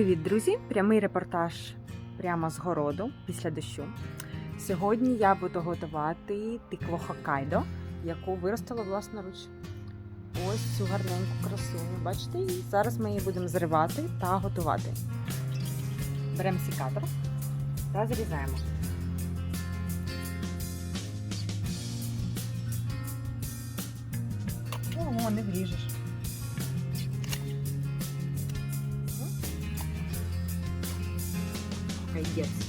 Привіт, друзі! Прямий репортаж прямо з городу після дощу. Сьогодні я буду готувати тикву Хоккайдо, яку виростила власноруч. Ось цю гарненьку красуню. Бачите її? Зараз ми її будемо зривати та готувати. Беремо сікатор та зрізаємо. Ого, не вріжеш. Кайдець.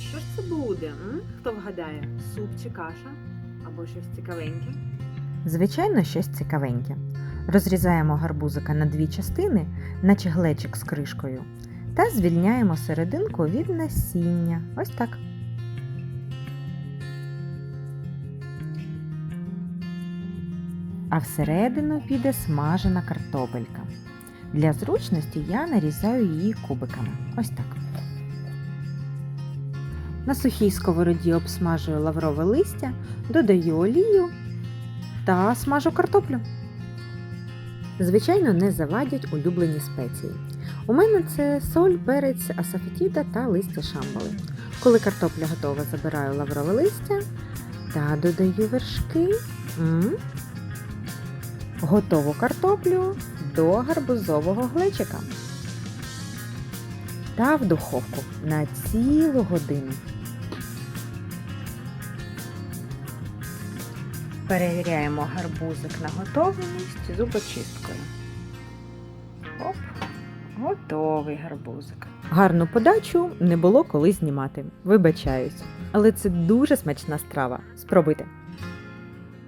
Що ж це буде? М? Хто вгадає? Суп чи каша? Або щось цікавеньке? Звичайно, щось цікавеньке. Розрізаємо гарбузика на дві частини, наче глечик з кришкою, та звільняємо серединку від насіння. Ось так. А всередину піде смажена картопелька. Для зручності я нарізаю її кубиками. Ось так. На сухій сковороді обсмажую лаврове листя, додаю олію та смажу картоплю. Звичайно, не завадять улюблені спеції. У мене це соль, перець, асафетіда та листя шамбали. Коли картопля готова, забираю лаврове листя та додаю вершки. Готову картоплю до гарбузового глечика. Та в духовку на цілу годину. Перевіряємо гарбузик на готовність зубочисткою. Оп, готовий гарбузик. Гарну подачу не було коли знімати. Вибачаюсь. Але це дуже смачна страва. Спробуйте.